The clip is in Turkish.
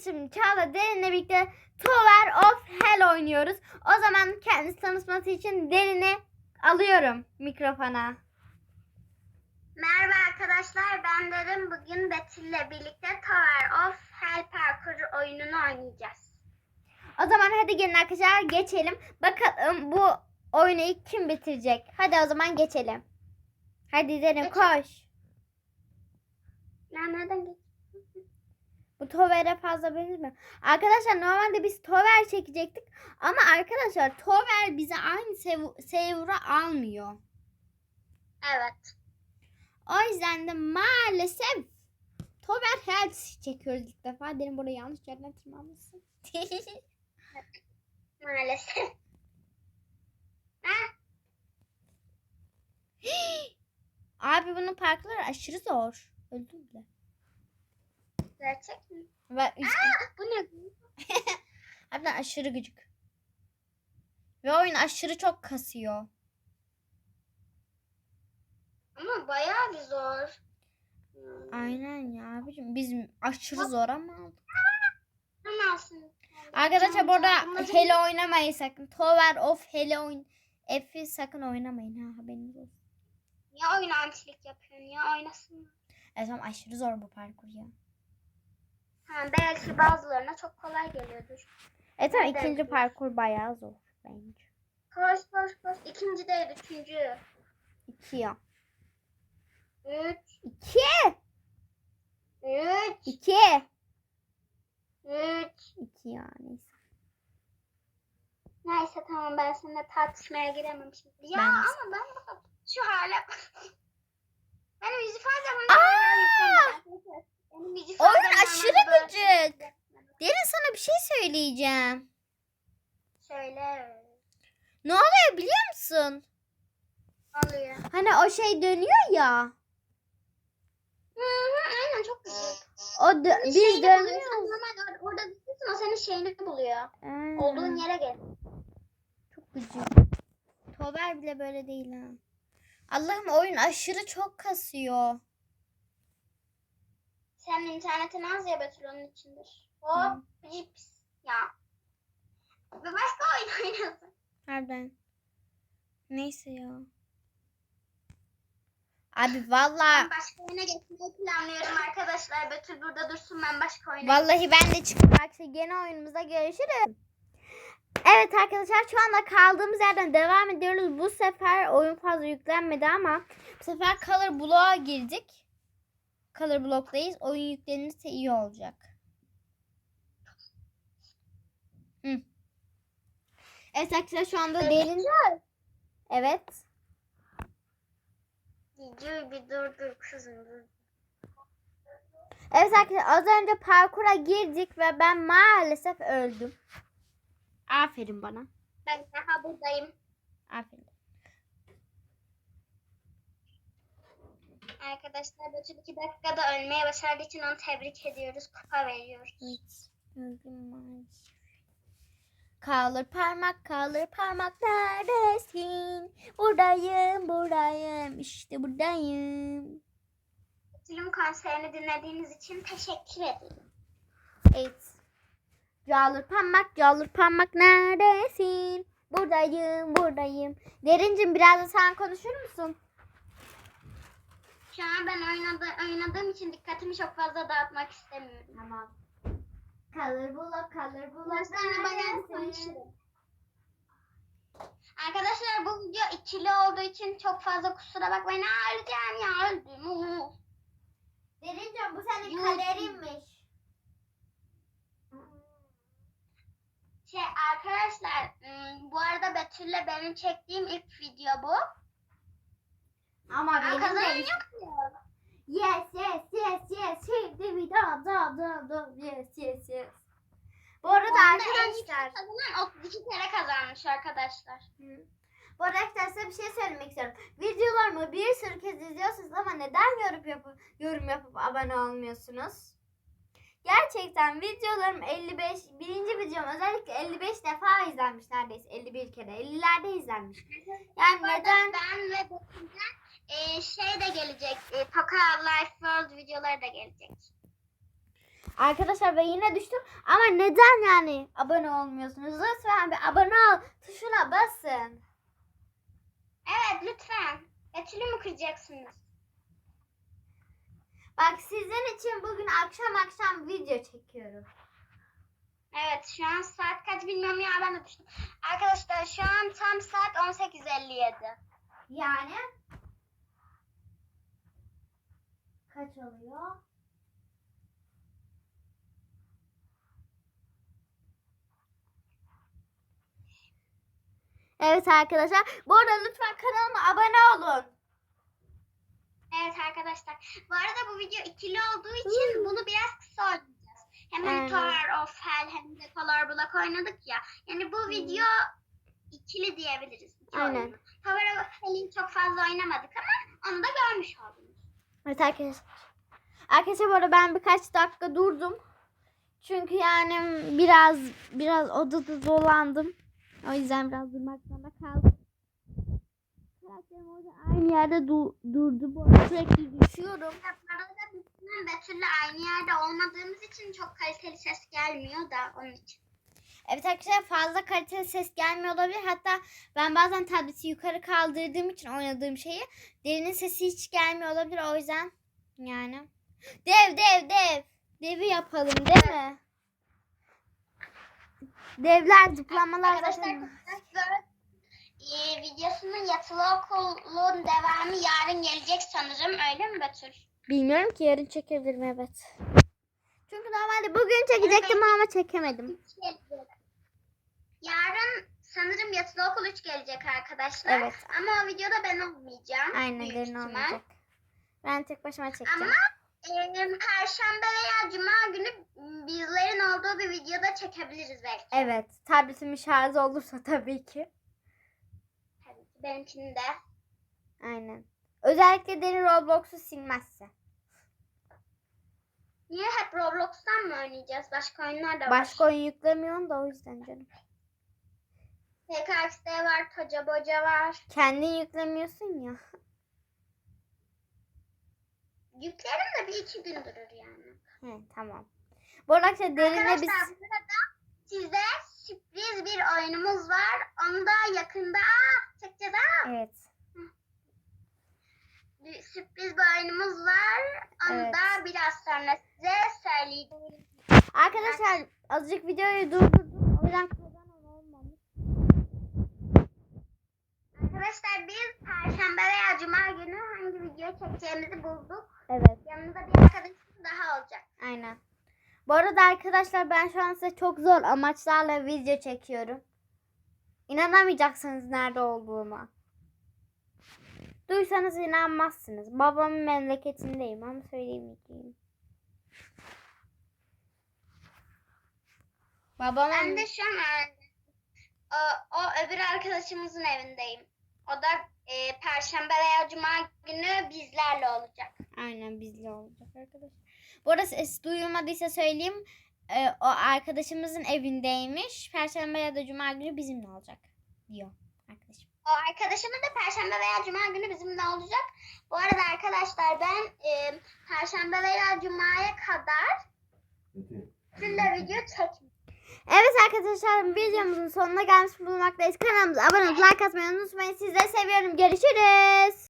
arkadaşım Çağla Derin'le birlikte Tower of Hell oynuyoruz. O zaman kendisi tanışması için Derin'i alıyorum mikrofona. Merhaba arkadaşlar ben Derin. Bugün Betül'le birlikte Tower of Hell parkuru oyununu oynayacağız. O zaman hadi gelin arkadaşlar geçelim. Bakalım bu oyunu kim bitirecek? Hadi o zaman geçelim. Hadi Derin Geçelim. koş. Ben nereden geç? Bu Tower'e fazla benzemiyor. Arkadaşlar normalde biz Tower çekecektik. Ama arkadaşlar Tower bize aynı server'a almıyor. Evet. O yüzden de maalesef Tower Health çekiyoruz ilk defa. Derin burayı yanlış yerden tırmanmışsın. Maalesef. Abi bunun parkları aşırı zor. Öldüm bile. Gerçek mi? Ve üç Bu ne? Harbiden aşırı gıcık. Ve oyun aşırı çok kasıyor. Ama bayağı bir zor. Hmm. Aynen ya abicim. Biz aşırı zor ama aldık. Arkadaşlar bu arada Bunları- Hele oynamayın sakın. Tower of Hele oyun. F'i sakın oynamayın ha haberiniz olsun. Niye oyun antilik yapıyorsun ya? Oynasın. Evet ama aşırı zor bu parkur ya. Ha, belki bazılarına çok kolay geliyordur. Ama Evet, ikinci evet. parkur bayağı zor bence. Koş koş koş. İkinci değil, üçüncü. İki ya. Üç. İki. Üç. İki. Üç. İki ya neyse. Tamam ben seninle tartışmaya giremem şimdi. Ya Ben ama ben bak- şu hale Benim yüz ifadem Aa! Benim yüz Oyun ifadem aşırı normalde böyle- gıcık. Derin sana bir şey söyleyeceğim. Söyle. Ne oluyor biliyor musun? Oluyor. Hani o şey dönüyor ya. Hı hı aynen çok gıcık. O dö- biz şeyini buluyor, sen dönüyoruz. Normalde or- orada düşüyorsun o senin şeyini buluyor. Hmm, Olduğun yere gel. Çok gıcık. Tober bile böyle değil ha. Allah'ım oyun aşırı çok kasıyor. Senin internetin az ya Betül onun içindir. Hop cips. Ya. Ve başka oyun oynasın. Harbiden. Neyse ya. Abi valla Ben başka oyuna geçmeyi planlıyorum arkadaşlar. Betül burada dursun ben başka oyuna vallahi ben de çıktım. Arkadaşlar yeni oyunumuzda görüşürüz. Evet arkadaşlar şu anda kaldığımız yerden devam ediyoruz. Bu sefer oyun fazla yüklenmedi ama bu sefer Color Block'a girdik. Color Block'tayız. Oyun yüklenirse iyi olacak. Hı. Evet arkadaşlar şu anda derin... Evet. Videoyu bir durdur kızım dur. Evet arkadaşlar az önce parkura girdik ve ben maalesef öldüm. Aferin bana. Ben daha buradayım. Aferin. Arkadaşlar Betül iki dakikada ölmeye başardığı için onu tebrik ediyoruz. Kupa veriyoruz. Evet. Öldüm maalesef. Kalır parmak kalır parmak neredesin? Buradayım buradayım işte buradayım. Betül'ün konserini dinlediğiniz için teşekkür ederim. Evet. Calır parmak calır parmak neredesin? Buradayım buradayım. Derincim biraz da sen konuşur musun? Şu an ben oynadı, oynadığım için dikkatimi çok fazla dağıtmak istemiyorum. Tamam. Kalır bulak kalır konuşurum. Arkadaşlar bu video ikili olduğu için çok fazla kusura bakmayın. Aa, Öleceğim ya öldüm. Uuu. Derincim bu senin kaderinmiş. Şey arkadaşlar ım, bu arada Betül'le benim çektiğim ilk video bu. Ama Aa, benim de. yok mu? Yes yes. Da yes yes yes. Bu arada yüksek arkadaşlar. kazanan 32 kere kazanmış arkadaşlar. Hı. Bu arada arkadaşlar bir şey söylemek istiyorum. Videolarımı bir sürü kez izliyorsunuz ama neden yorum yapıp, yorum yapıp abone olmuyorsunuz? Gerçekten videolarım 55, birinci videom özellikle 55 defa izlenmiş neredeyse 51 kere 50'lerde izlenmiş. Yani neden? Ben ve Betül'den e, şey de gelecek. E, Toka Life World videoları da gelecek. Arkadaşlar ben yine düştüm ama neden yani abone olmuyorsunuz? Lütfen bir abone ol tuşuna basın. Evet lütfen. Betül'ü mü kıracaksınız? Bak sizin için bugün akşam akşam video çekiyorum. Evet şu an saat kaç bilmiyorum ya ben de düştüm. Arkadaşlar şu an tam saat 18.57. Yani kaç oluyor? Evet arkadaşlar. Bu arada lütfen kanalıma abone olun. Evet arkadaşlar. Bu arada bu video ikili olduğu için bunu biraz kısa oynayacağız. Hem hani Aynen. Tower of Hell hem de Color Block oynadık ya. Yani bu video ikili diyebiliriz. iki Aynen. oyunu. Tower of Hell'i çok fazla oynamadık ama onu da görmüş oldunuz. Evet arkadaşlar. Arkadaşlar bu arada ben birkaç dakika durdum. Çünkü yani biraz biraz odada dolandım. O yüzden biraz durmak zorunda kaldım. Karakterim orada aynı yerde du- durdu. Bu sürekli düşüyorum. Arada bizim Betül'le aynı yerde olmadığımız için çok kaliteli ses gelmiyor da onun için. Evet arkadaşlar fazla kaliteli ses gelmiyor olabilir. Hatta ben bazen tableti yukarı kaldırdığım için oynadığım şeyi derinin sesi hiç gelmiyor olabilir. O yüzden yani. Dev dev dev. Devi yapalım değil mi? Devler zıplamalar Arkadaşlar e, videosunun yatılı okulun devamı yarın gelecek sanırım. Öyle mi Betül? Bilmiyorum ki yarın çekebilirim evet. Çünkü normalde bugün çekecektim ama çekemedim. Yarın sanırım yatılı okul 3 gelecek arkadaşlar. Evet. Ama o videoda ben olmayacağım. Aynen derin olmayacak. Ben tek başıma çekeceğim. Ama Perşembe veya Cuma günü bizlerin olduğu bir videoda çekebiliriz belki. Evet. Tabletimin şarjı olursa tabii ki. Tabii ki benimkini de. Aynen. Özellikle derin Roblox'u silmezse. Niye hep Roblox'tan mı oynayacağız? Başka oyunlar da var. Başka oyun yüklemiyorum da o yüzden canım. TKXD var, Toca Boca var. Kendin yüklemiyorsun ya. Yüklerim de bir iki gün durur yani. He, tamam. Bu arada arkadaşlar derine biz... burada size sürpriz bir oyunumuz var. Onu da yakında çekeceğiz. Aa, Evet. bir sürpriz bir oyunumuz var. Onu Evet. da biraz sonra size söyleyeceğim. Arkadaşlar azıcık videoyu durdurdum. O yüzden kazanan olmamış. Arkadaşlar biz Perşembe veya Cuma günü hangi video çekeceğimizi bulduk. Evet. Yanımızda bir arkadaşımız daha olacak. Aynen. Bu arada arkadaşlar ben şu an size çok zor amaçlarla video çekiyorum. İnanamayacaksınız nerede olduğuma. Duysanız inanmazsınız. Babamın memleketindeyim ama söyleyemeyeceğim. Babamın... Ben de şu an e, o, o öbür arkadaşımızın evindeyim. O da e, Perşembe veya Cuma günü bizlerle olacak. Aynen bizle olacak arkadaşlar. Bu arada ses duyulmadıysa söyleyeyim. Ee, o arkadaşımızın evindeymiş. Perşembe ya da cuma günü bizimle olacak diyor arkadaşım. O arkadaşımız da Perşembe veya Cuma günü bizimle olacak. Bu arada arkadaşlar ben e, Perşembe veya Cuma'ya kadar sizinle video çekmeyeceğim. Evet arkadaşlar videomuzun sonuna gelmiş bulunmaktayız. Kanalımıza abone olup like atmayı unutmayın. Sizleri seviyorum. Görüşürüz.